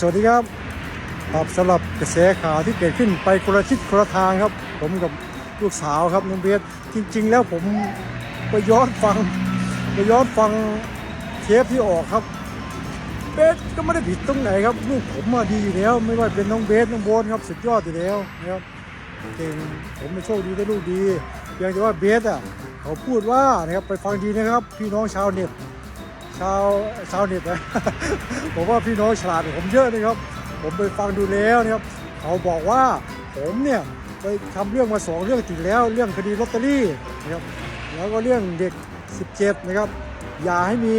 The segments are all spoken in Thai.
สวัสดีครับครับสำหรับกระแสข่าวที่เกิดขึ้นไปคนละทิศคนละทางครับ ผมกับลูกสาวครับน้องเบสจริง ๆ แล้วผมไปย้อนฟังไปย้อนฟังเทปที่ออกครับ เบสก็ไม่ได้ผิดตรงไหนครับลูกผมมาดีอยู่แล้ว ไม่ว่าเป็นน้องเบสน้องโบนครับสุดยอดอยู่แล้วนะครับเก่งผมเป็นโชคดีได้ลูกดีเพียงแต่ว่าเบสอะเขาพูดว่านะครับไปฟังดีนะครับ พี่น้องชาวเน็ต ชาวชาวเน็ตนะผมว่าพี่น้องฉลาดผมเยอะนะครับ ผมไปฟังดูแล้วนะครับเขาบอกว่าผมเนี่ยไปทำเรื่องมาสองเรื่องติดแล้ว เรื่องคดีลอตเตอรี่นะครับแล้วก็เรื่องเด็ก 17 นะครับ อย่าให้มี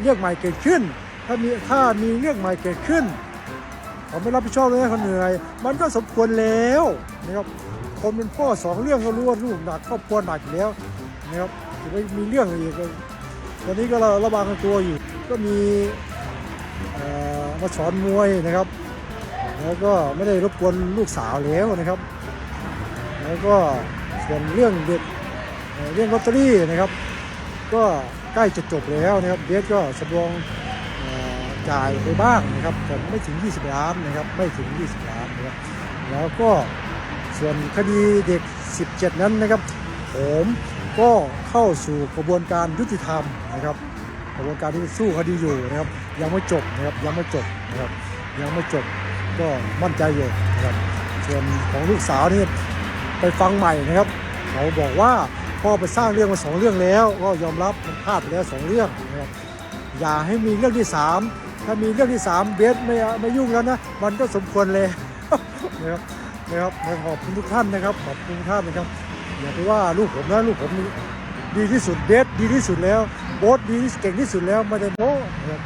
เรื่องใหม่เกิดขึ้น ถ้ามีถ้ามีเรื่องใหม่เกิดขึ้นเขาไม่รับผิดชอบเลยนะเขาเหนื่อย มันก็สมควรแล้วนะครับคนเป็นพ่อสองเรื่องก็รู้ว่าลูกหนักครอบครัวหนักแล้วนะครับจะไปมีเรื่องอะไรอีก ตอนนี้ก็ระวังตัวอยู่ ก็มีมาสอนมวยนะครับ แล้วก็ไม่ได้รบกวนลูกสาวแล้วนะครับ แล้วก็ส่วนเรื่องเด็กเรื่องลอตเตอรี่นะครับ ก็ใกล้จะจบแล้วนะครับเบสก็สำรองจ่ายไปบ้างนะครับแต่ไม่ถึง 20 ล้านนะครับไม่ถึง 20 ล้านนะครับแล้วก็ส่วนคดีเด็ก 17 นั้นนะครับผม ก็เข้าสู่กระบวนการยุติธรรมนะครับ กระบวนการที่สู้คดีอยู่นะครับ ยังไม่จบนะครับยังไม่จบนะครับ ยังไม่จบก็มั่นใจอยู่นะครับส่วนของลูกสาวนี่ไปฟังใหม่นะครับ เขาบอกว่าพ่อไปสร้างเรื่องมาสองเรื่องแล้ว ก็ยอมรับมันพลาดไปแล้วสองเรื่องนะครับอย่าให้มีเรื่องที่สามถ้ามีเรื่องที่สามเบสไม่ไม่ยุ่งแล้วนะมันก็สมควรเลยนะครับนะครับขอบคุณทุกท่านนะครับขอบคุณท่านนะครับ อย่าไปว่าลูกผมนะลูกผมดีที่สุดเบสดีที่สุดแล้วโบ๊ทดีที่เก่งที่สุดแล้วไม่ได้โม้นะครับ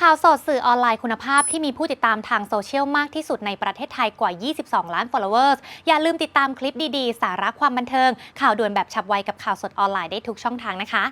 ข่าวสดสื่อออนไลน์คุณภาพที่มีผู้ติดตามทางโซเชียลมากที่สุดในประเทศไทยกว่า 22 ล้าน followers อย่าลืมติดตามคลิปดีๆ สาระความบันเทิง ข่าวด่วนแบบฉับไวกับข่าวสดออนไลน์ได้ทุกช่องทางนะคะ